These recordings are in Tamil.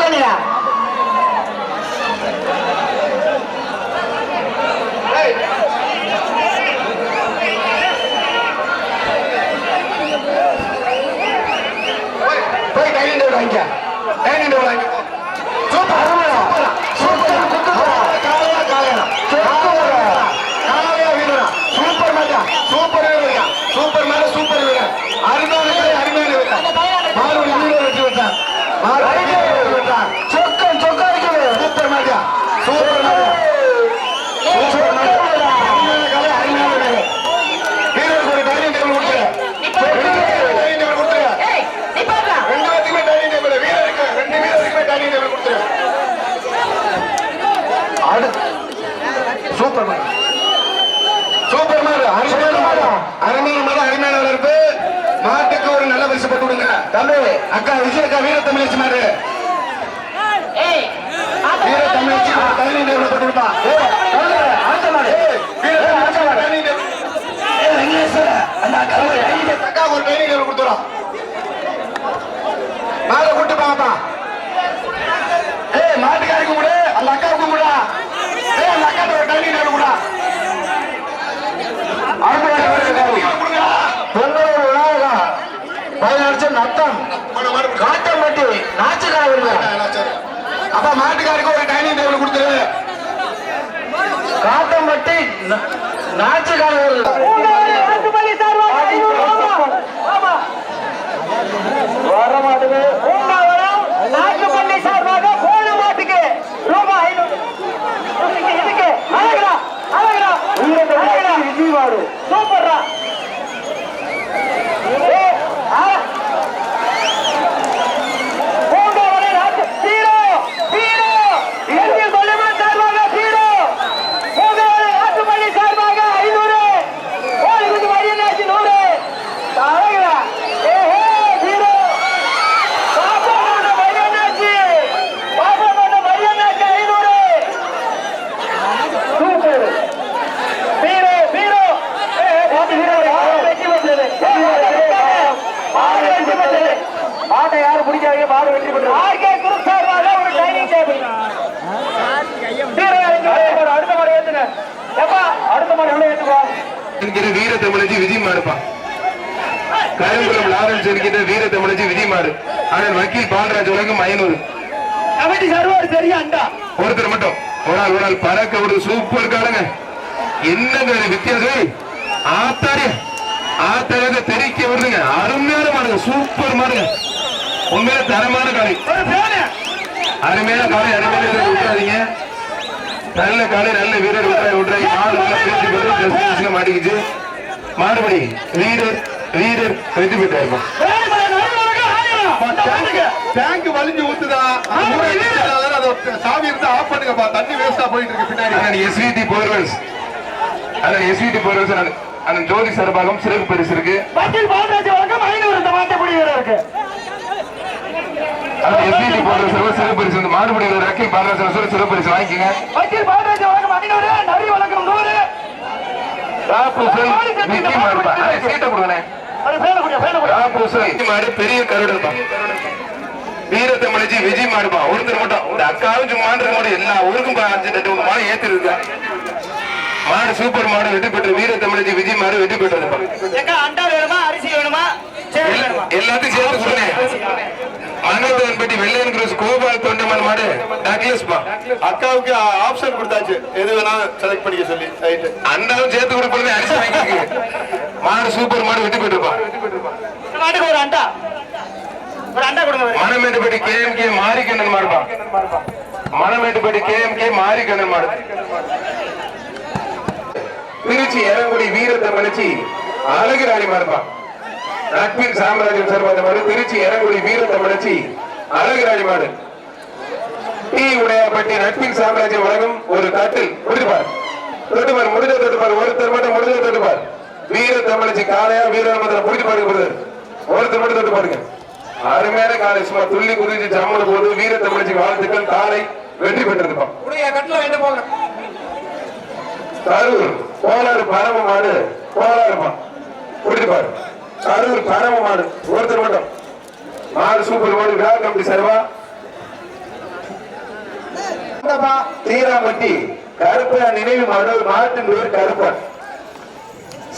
சொக்கனியா போய் டேபிள் வாங்கிக்க டேபிள் வாங்கிக்க சூப்பர் சூப்பர். சூப்பர். குத்து காலையா. காலையா காலையா வீரரா. சூப்பர் மேட்டா சூப்பர் வீரரா. சூப்பர் மேல சூப்பர் வீரர். அருமையான அருமையான வீரர். மாறுபடி வீரர் வெற்றி விட்டார் மாறுபடி வீரர் வெற்றி விட்டார் சொக்கம் சொக்கம் இருக்குது சூப்பர் மேட்டா சூப்பர் மேட்டா சூப்பர் மேட்டா அருமையான கலை அருமையான வீரர் வீரருக்கு ஒரு டைனிங் டேபிள் கொடுத்துரு டைனிங் டேபிள் கொடுத்துரு ஏய் நீ பாருடா ரெண்டு பேத்துக்குமே டைனிங் டேபிள் வீரருக்கு ரெண்டு வீரருக்குமே டைனிங் டேபிள் கொடுத்துரு அடுத்து சூப்பர் மேன் சூப்பர் அருமையான மாடு அருமையான வளர்ப்பு மாட்டுக்கு ஒரு நல்ல பரிசு போட்டு விடுங்க தம்பி அக்கா விஜய் அக்கா வீர தமிழச்சி மாடு ஏய் வீர தமிழச்சி டைனிங் டேபிள் போட்டு விடுப்பா அக்கா ஒரு டைனிங் டேபிள் கொடுத்துரும் மாலை கூட்டு பாப்பா ஏய் மாட்டுக்காருக்கு கூட அந்த அக்காவுக்கு கூட ஏய் அந்த அக்கா ஒரு டைனிங் டேபிள் கூட பொங்கலூர் விநாயகா பதினடிச்ச நத்தம் காட்டம்பட்டி நாச்சுக்காரங்க அப்ப மாட்டுக்காருக்கு ஒரு டைனிங் டேபிள் கொடுத்துரு. காட்டம்பட்டி நாச்சுக்காரர்கள் வர மாட்டுது நாட்டுப்பள்ளி சார்பாக போன மாட்டுக்கு ரூபாய் ஐநூறு இதுக்கு இதுக்கு அழகா அழகா அழகா விஜய் மாடு சூப்பர்ரா ஏய், ஆ. பூங்கோவலை நாட்டு ஹீரோ ஹீரோ எங்கள் கொல்லிமன் சார்பாக ஹீரோ பூங்கோவலை நாட்டுப்பள்ளி சார்பாக ஐநூறு கோழிக்குண்டு மரியனாச்சி நூறு அழகா ஏஹே ஹீரோ பாப்பா மரியனாச்சி பாப்பா மரியனாச்சி ஐநூறு சூப்பர் வீரோ வீரோ வெற்றி பெற்றது மாடு வெற்றி பெற்றது மாட்டை யாரும் பிடிக்காதீங்க மாடு வெற்றி பெற்றது. ஆர்கே குரூப் சார்பாக ஒரு டைனிங் டேபிள் அடுத்த மாடு ஏத்துங்க. எப்பா அடுத்த மாடு எவ்வளவு ஏத்துவா என்கிற வீர தமிழச்சி விஜய் மாடுப்பா கருங்குளம் லாரன்ஸ் என்கிற வீர தமிழச்சி விஜய் மாடு. ஆனால் வக்கீல் பாலராஜ் உலகம் ஐநூறு. கமிட்டி சார்பாக சரியா அண்டா. ஒருத்தர் மட்டும். ஒரு ஆள் ஒரு ஆள். பறக்க ஒரு சூப்பர் காலங்க என்னங்க வித்தியாசம்? ஆத்தாரிய ஆத்தாரிய தெரிக்க விடுதுங்க. அருமையான மாடுங்க. சூப்பர் மாடுங்க. உண்மையில தரமான காலை ஒரு பேனு அருமையான காலை அருமையான விட்டுறாதீங்க. நல்ல காலை நல்ல வீரர் விட்டுறாங்க மாடு நல்லா பேசி போட்டு மாட்டிக்கிச்சு மாடுபடி வீரர் வீரர் வெற்றி பெற்றாருப்பா டேங்க் வலிஞ்சு ஊத்துதா? சாவி இருந்தா ஆஃப் பண்ணுங்கப்பா தண்ணி வேஸ்டா போயிட்டு இருக்கு பின்னாடி. SVD borewells. அண்ணன் எஸ்விடி போர்வெல்ஸ் அண்ணன் ஜோதி சரபாகம் சிறப்பு பரிசு இருக்கு. பரிசு வந்து சொல்லி பரிசு வாங்கிக்கங்க. வக்கீல் வழக்கம் ஐநூறு நரி வழக்கம் நூறு. நிக்கி மாடுப்பா சீட்டை நிக்கி மாடு பெரிய கருடன்பா வீரத்தமிழச்சி விஜய் மாடுப்பா ஒருத்தர் மட்டும். இந்த அக்காவும் சும்மான்ற மாடு எல்லா ஊருக்கும் பா- அஞ்சு ரெண்டு மூணு மாடு ஏத்தி இருக்கா மாடு சூப்பர் மாடு வெற்றி பெற்று விஜய் மாடு வெற்றி பெற்றதுப்பா அண்டா அரிசி வேணுமா? எல்லாத்தையும் சேர்த்து கொடுங்க மன்னத்தவன்பட்டி வெள்ளையன் கிரோஸ் கோபால் தொண்டமன் மாடு. டக்லஸ் பா. அக்காவுக்கு ஆப்ஷன் கொடுத்தாச்சு. எது வேணாலும் செலக்ட் பண்ணிக்க சொல்லி ரைட்டு அண்டாவும் சேர்த்து கொடுப்பது அரிசி வாங்கிருக்கு மாடு சூப்பர் மாடு பெற்றுப்பா இந்த மாட்டுக்கு ஒரு அண்டா. ஒரு அண்டா கொடுங்க. மணமேட்டுப்பட்டி கேஎம் கே மாரிக்கண்ணன் மாடுப்பா. மணமேட்டுப்பட்டி கேஎம் கே மாரிக்கண்ணன் மாடு. திருச்சி இறங்குடி வீரத்தமிழச்சி அழகிராணி மாடுப்பா. நட்பின் சாம்ராஜ்யம் சார்பாக மாடு திருச்சி இறங்குடி வீரத்தமிழச்சி அழகிராணி மாடு டி. உடையாப்பட்டி நட்பின் சாம்ராஜ்யம் வழங்கும் ஒரு தட்டில் முடிப்பார் தொட்டுப்பார் முடிஞ்ச தொட்டுப்பார் ஒருத்தர் மட்டும் முடிஞ்ச தொட்டுப்பார். வீர தமிழச்சி காளையா வீரமந்திரம் முடிஞ்சு பாருங்க brother. ஒருத்தர் மட்டும் தொட்டு பாருங்க. அருமையான காலை சும்மா துள்ளி குதிச்சு ஜம்முன போது வீர தமிழச்சி வாழ்த்துக்கள் காலை வெற்றி பெற்றிருப்பான் கரூர் கோளாறு பரம மாடு கோளாறுப்பா முடிப்பார் கரூர் பரம மாடு. ஒருத்தர் மட்டும். மாடு சூப்பர் மாடு விழா கம்பி சர்வா தீராம்பட்டி கருப்பன் நினைவு மாடு மாட்டின் பேர் கருப்பன்.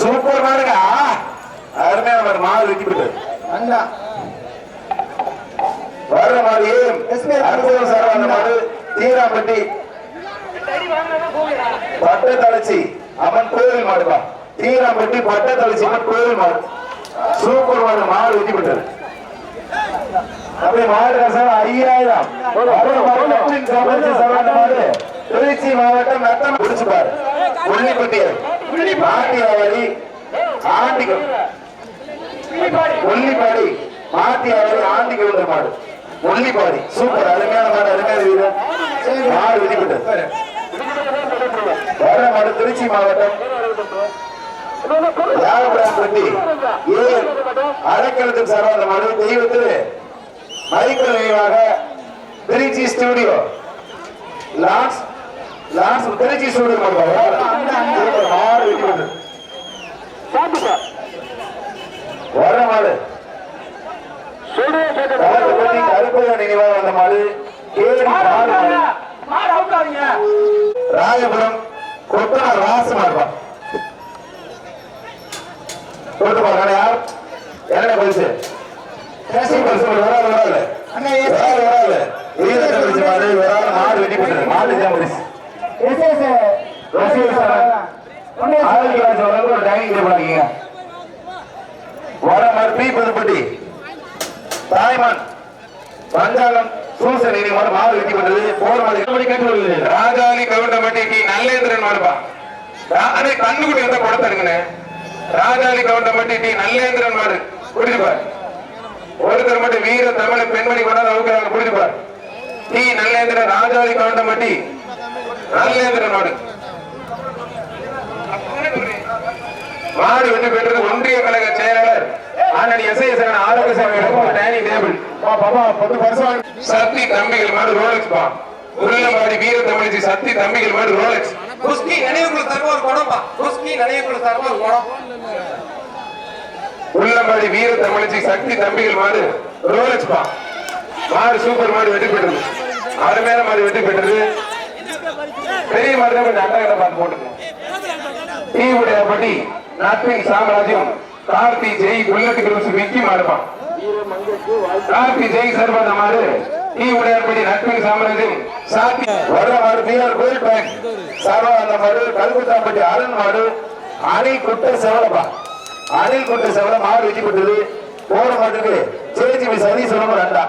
சூப்பர் மாடுங்க அருமையான மாடு மாடு அண்ணா. வர்ற மாடு ஏன் அற்புதம் சார்பான மாடு தீராம்பட்டி. பட்டத்தளச்சி அம்மன் கோயில் மாடுப்பா. தீராம்பட்டி பட்டத்தளச்சி அம்மன் கோயில் மாடு. சூப்பர் மாடு மாடு வெட்டி விட்டது அப்படி மாடு ரசம் ஐயாயிரம் திருச்சி மாவட்டம் நத்தம் பிடிச்சுப்பாரு உள்ளிப்பட்டியல் மாட்டியாவரி ஆண்டிகம். ஒல்லிப்பாடி மாத்தியாவரி ஆண்டிக்கு வந்த மாடு. ஒல்லிப்பாடி சூப்பர் அருமையான மாடு அருமையான வீரர். மாடு விதிப்பட்டது வர மாடு திருச்சி மாவட்டம். யாகபுரம்பட்டி ஏன்? அரைக்கலத்துக்கு சார்பாக மாடு தெய்வத்தில் மைக்கேல் நினைவாக திருச்சி ஸ்டுடியோ. லான்ஸ் லான்ஸ் திருச்சி ஸ்டுடியோ விதிப்பட்டது வர மாடு கருப்பையா நினைவாக வந்த மாடு. ராயபுரம் கொத்தனார் ராசு மாடுப்பா போட்டு பாருங்க யார் என்ன பரிசு வராது வராது வராது வராது வீரத்தை பரிசு வராது மாடு வெட்டி போட்டுரு மாடு தான் பரிசு ரசிகர் சார் ஆரோக்கிய ராஜ் அவர்களுக்கு ஒரு டைனிங் டேபிள் ஆகிங்க வர மாடு பி புதுப்பட்டி தாய்மான் பஞ்சாலம் சூசன் இனி மாடு மாடு வெட்டி போட்டது போர் மாடு கேட்டு ராஜாலி கவுண்டம்பட்டி டி நல்லேந்திரன் மாடுப்பா அண்ணே கண்ணுக்குட்டி வந்தா கொடுத்தாருங்கண்ணே ராஜாலி கவுண்டமட்டி டி நல்லேந்திரன் மாடு. குடிச்சு ஒருத்தர் மட்டும் வீர தமிழ பெண்மணி கொண்டாந்து அவுக்கிறாங்க. குடிச்சு டி நல்லேந்திரன் ராஜாலி கவுண்டம்பட்டி நல்லேந்திரன் மாடு. மாடு வெற்றி பெற்றது ஒன்றிய கழக செயலாளர் ஆனடி எஸ். ஐ. சரண் ஆரோக்கிய சேவை டைனிங் டேபிள். சத்தி தம்பிகள் மாடு ரோலக்ஸ் பா. உருளமாடி வீர தமிழிச்சி சக்தி தம்பிகள் மாடு ரோலக்ஸ். குஸ்கி நினைவுக்குள்ள தருவ ஒரு குடம்பா குஸ்கி நினைவுக்குள்ள தருவ ஒரு குணம். உள்ளமாடி வீர தமிழிச்சி சக்தி தம்பிகள் மாடு ரோலக்ஸ் பா. மாடு சூப்பர் மாடு வெற்றி பெற்றது. அருமையான மாடு வெற்றி பெற்றது. பெரிய மாடு தான் கொஞ்சம் அட்டகத்தை பார்த்து போட்டுக்கணும். டீவுடைய பட்டி நாட்டின் சாம்ராஜ்யம். கார்த்தி ஜெய் புல்லட் கிருஷ்ண விக்கி மாடுப்பான் கார்த்தி ஜெய் சர்வதமாறு டீ உடையார்படி நட்பின் சாம்ராஜ்யம். சாத்தி வர்ற மாடு பிஆர் கோயில் பேங்க் சர்வ மாடு கல்குத்தாப்பட்டி அரண் மாடு அணில் குட்ட செவலப்பா. அணில் குட்ட செவல மாடு வெற்றி பெற்றது. போற மாட்டுக்கு சேஜிபி சதி சொல்லணும் ரெண்டா.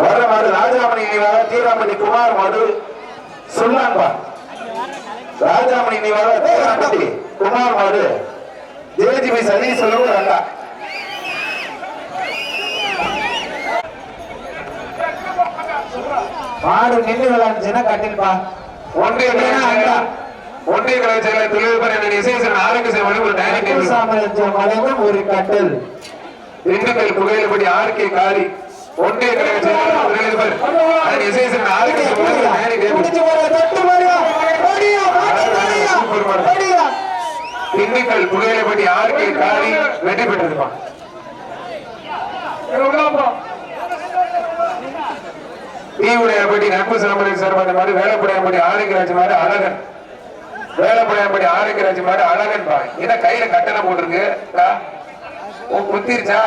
வர்ற மாடு ராஜாமணி நினைவாக தீராமணி குமார் மாடு சுல்லான்பா ராஜாமணி நினைவாக தீராமணி குமார் மாடு ஜேஜிபி சதி சொல்லவும் ரெண்டா. மாடு நின்று விளையாண்டுச்சுன்னா கட்டில்பா ஒன்றிய ஒன்றிய கழக செயலர் தொழில்நுட்ப என்ற இசைசன் ஆரோக்கிய சேவை ஒரு டேபிள் சாம்ராஜ்யம் வழங்கும் ஒரு கட்டில். திண்டுக்கல் புகையிலப்படி ஆர் கே காரி ஒன்றிய கழக செயலர் தொழில்நுட்பர் இசைசன் ஆரோக்கிய திண்டுக்கல் புகையிலப்படி ஆர் கே காரி வெற்றி பெற்றிருப்பான். தீவுடையாம்பட்டி நட்பு சாம்பரை சார்பான மாதிரி வேலைப்படையாம்பட்டி ஆரோக்கியராஜ் மாதிரி அழகன். வேலைப்படையாம்பட்டி ஆரோக்கியராஜ் மாதிரி அழகன் பா என்ன கையில கட்டணை போட்டிருக்கு? குத்திருச்சா?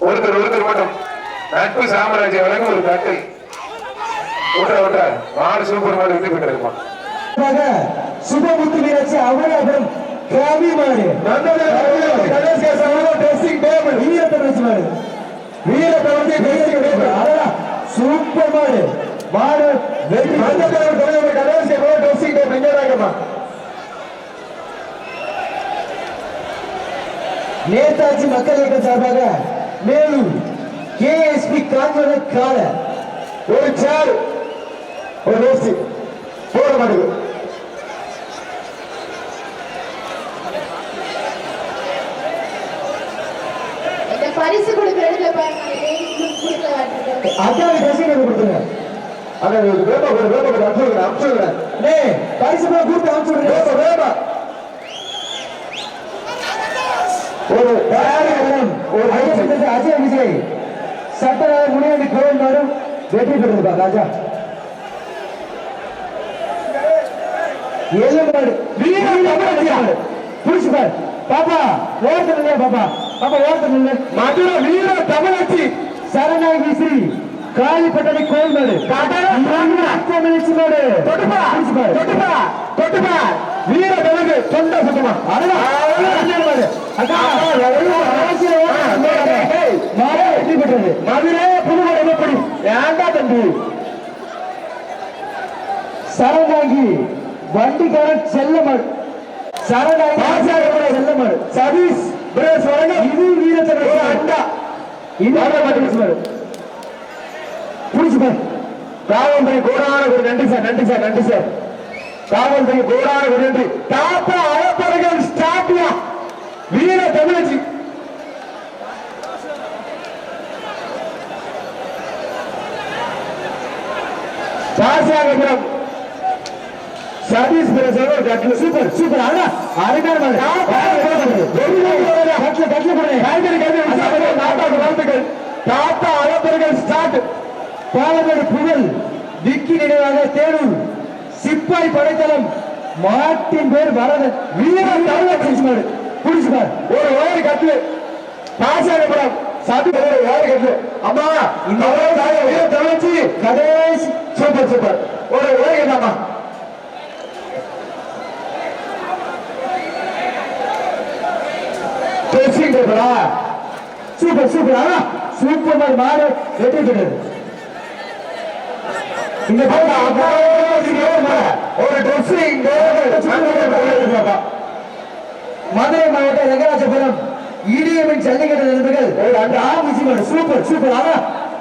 ஒருத்தர் ஒருத்தர் மட்டும். நட்பு சாம்ராஜ்ய வழங்கும் ஒரு மாடு சூப்பர் மாடு சுபமுத்து டேபிள் வீரத்தை வீரத்தை வந்து சூப்பர் மாடு மாடு வெற்றி கடைசி ட்ரெஸ்ஸிங் டேபிள் இங்கே தாங்கம்மா நேதாஜி மக்கள் இயக்கம் சார்பாக மேலும் கேஎஸ்பி கான்வென்ட் கால. ஒரு சேர் ஒரு வேஸ்ட் போட மாட்டேங்குது இந்த பரிசு கொடுக்கறதுல பாருங்க கொடுக்கல வாட்டிருக்காரு. அதான் ட்ரெஸ்ஸிங் டேபிள் கொடுத்துருங்க அட வேப்பா கூட வேப்பா கூட அனுப்பிச்சு விடுறேன் அனுப்பிச்சு விடுறேன் டே பரிசு போய் கூப்பிட்டு அனுப்பிச்சு விடுறேன் வேப்பா வேப்பா ஒரு ஒரு அஜய் விஜய் சட்டராஜ முனியாண்டி கோவில் மாடும் வெற்றி பெற்றதுப்பா ராஜா எல்லுமாடு வீர தமிழ் புடிச்சு பாரு பாப்பா ஓரத்தில் பாப்பா. பாப்பா ஓரத்தில் மதுரை வீர தமிழச்சி. சரணாகி ஸ்ரீ தொட்டுப்பா புடிச்சு பாரு தொட்டுப்பா தொட்டுப்பா. வீர தமிழ் தொண்டை சுத்தமா. அருணா மாடு அக்கா மாடு வெற்றி பெற்றது மதுரை புதுமடை எப்படி ஏண்டா தம்பி? சரணாகி வண்டிக்காரன் செல்லமன் சரணாகி செல்லமன் சதீஷ் இது வீரத்தன அண்டா. இது மாடு பாரு காவல்துறை கோடான ஒரு நன்றி சார் நன்றி சார் நன்றி சார் காவல்துறை கோடான ஒரு நன்றி தாத்தா அழப்பறகள் ஸ்டாப்பியா வீர தமிழச்சி பாசியாகபுரம் சதீஷ் பிரசவ கட்ல சூப்பர் சூப்பர் அண்ணா அருமையான கட்ல கட்ல காய்கறி நாட்டாக்கு வாழ்த்துக்கள் தாத்தா அழப்பர்கள் ஸ்டார்ட் பாலமேடு புகழ் விக்கி நினைவாக தேனூர் சிப்பாய் படைத்தளம் மாட்டின் பேர் வரத வீரன் தலைவர் புடிச்சு பார் ஒரு ஓடி கட்லு பாசியாகபுரம் சது ஓடி கட்டு அம்மா இந்த வீர தமிழ்ச்சி கதேஷ் சூப்பர் சூப்பர். ஒரு ஓடி கட்டாமா சூப்பர் சூப்பர். ஆனா சூப்பர் மாடு மாடு. வெற்றி பெற்றது. இந்த போட்டா ஒரு ட்ரெஸ்ஸிங் மதுரை மாவட்டம் ரெங்கராஜபுரம் இடியமின் ஜல்லிக்கட்டு நண்பர்கள் அந்த ஆமிசி மாடு சூப்பர் சூப்பர் ஆனா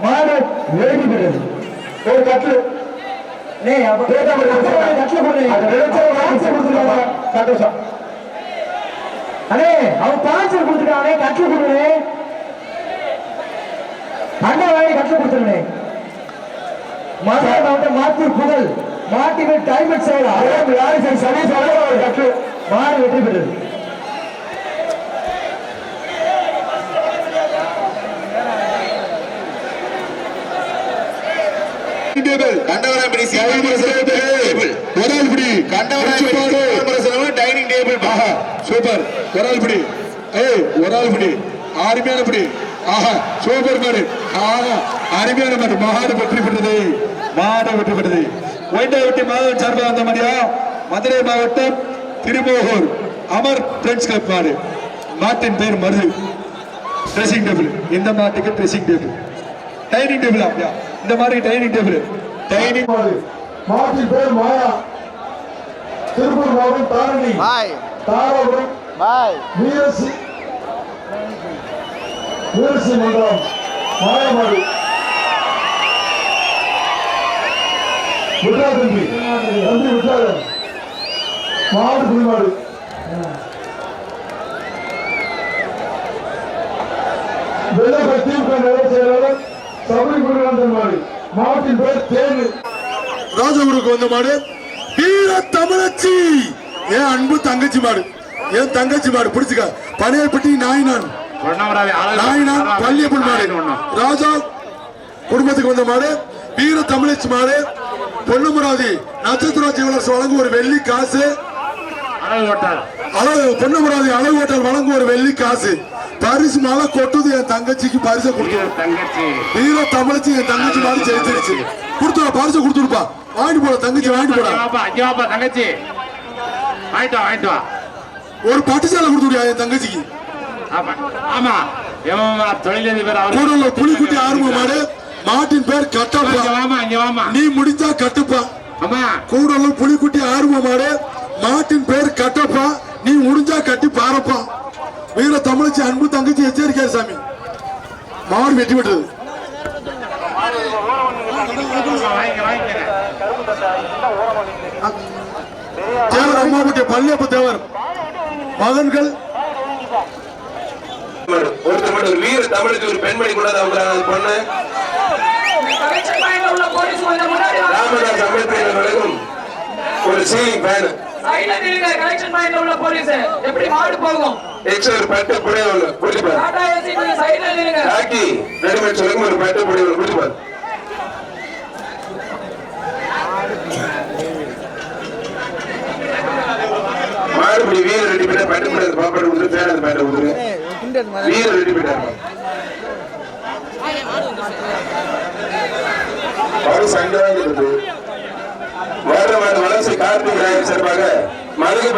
மாடு வெற்றி பெற்றது ஒரு கட்லு நே அப்ப கட்ல போடு சந்தோஷம் அண்ணே அவன் பாஞ்சல் கொடுத்துட்டானே கட்ல கொடுனே அண்ணா வாங்கி கட்ல மதுரை மாவட்டம் மாத்தூர் புகழ். மாட்டிவேட் டைமண்ட் சேவலா யாரு சரி சதீஷ் ஒரு கட்லு மாடு வெற்றி பெற்றது. கண்டவராம்படி ஒரால்படி கண்டவராம்படி டைனிங் டேபிள் ஆஹா சூப்பர் ஒரால்படி ஏய் ஒரால்படி அருமையான படி ஆஹா சூப்பர் மாடு. ஆஹா அருமையான மாடு. மாடு வெற்றி பெற்றது. மாடு வெற்றி பெற்றது ஒயிட்டாவட்டி மாதவன் சார்பாக வந்த மாதிரியா மதுரை மாவட்டம் திருமோகூர் அமர் பிரெண்ட்ஸ் கிளப் மாடு. மாட்டின் பேர் மருது. ட்ரெஸ்ஸிங் டேபிள் இந்த மாட்டுக்கு ட்ரெஸ்ஸிங் டேபிள் டைனிங் டேபிள் அப்படியா? இந்த மாதிரி டைனிங் டேபிள் டைனிங் மாட்டின் பேர் மாயா. திருப்பூர் மாவட்டம் தாரணி. தாராபுரம். வீரசி. வீரசி மண்டலம் மாயமாடு விட்டா தம்பி தம்பி விட்டாத மாடு புலிமாடு. வெள்ளப்ப திமுக நகர செயலாளர் சபரி முருகானந்தன் மாடு. மாவட்டின் பேர் தேனு. ராஜகுருக்கு வந்த மாடு. வீர தமிழச்சி. என் அன்பு தங்கச்சி மாடு. என் தங்கச்சி மாடு பிடிச்சுக்க. பனையப்பட்டி நாயினான். நாயினான் பள்ளியப்பன் மாடு. ராஜா குடும்பத்துக்கு வந்த மாடு. வீர தமிழச்சி மாடு. பொன்னுமராதி நட்சத்திர ஜீவனர்ஸ் வழங்கும் ஒரு வெள்ளி காசு. அளவு பொன்னுமராதி அளவு ஹோட்டல் வழங்கும் ஒரு வெள்ளி காசு. பரிசு மழை கொட்டுது என் தங்கச்சிக்கு பரிசை கொடுத்து. வீர தமிழச்சி என் தங்கச்சி மாதிரி ஜெயிச்சிருச்சு. கொடுத்துடா பரிசை கொடுத்துருப்பா வாங்கிட்டு போட தங்கச்சி வாங்கிட்டு போடா. தங்கச்சி. வாங்கிட்டு வாங்கிட்டு வா. ஒரு பட்டுச்சாலை கொடுத்துடியா என் தங்கச்சிக்கு? ஆமா. ஆமா. தொழிலதிபர் அவர். கூட உள்ள புலிக்குட்டி ஆர்வம் மாடு மாட்டின் பேர் கட்டப்பா. வாமா இங்க வாமா. நீ முடிச்சா கட்டுப்பா. அம்மா. கூட உள்ள புலிக்குட்டி ஆர்வம் மாடு மாட்டின் பேர் கட்டப்பா. நீ முடிஞ்சா கட்டி பாரப்பா. வீர தமிழச்சி அன்பு தங்கச்சி எச்சரிக்கை சாமி. மாடு வெட்டி விட்டது. தேவர் அம்மாவுடைய பள்ளியப்ப தேவர். மகன்கள். ஒருத்தர் மட்டும் வீர தமிழுக்கு ஒரு பெண்மணி கூட அவங்க பொண்ணு. ராமதாஸ் அம்பேத்கர் வழங்கும் ஒரு சீலிங் ஃபேன் கலெக்ஷன் பாயிண்ட் உள்ள போலீஸ் எப்படி மாடு போகும்? எக்ஸ்ட்ரா பட்டு புடைய ஒண்ணு புரிஞ்சு பாரு. டாடா ஏசி கொஞ்சம் சைடுல நில்லுங்க Back லக்கி ரெடிமேட் சொல்லுங்க ஒரு பட்டு பொடி ஒரு முடிச்சு பாரு. மாடுபடி வீர ரெடி பண்ண பட்டு பொடி அந்த பாப்பாடு கொடுத்து பேர் அந்த பேட்டை கொடுத்துருங்க வீர ரெடி பண்ணாரு பரு சண்டை வர வளர்ச்சி கார்த்திக் ராயர் சார்பாக மதுரை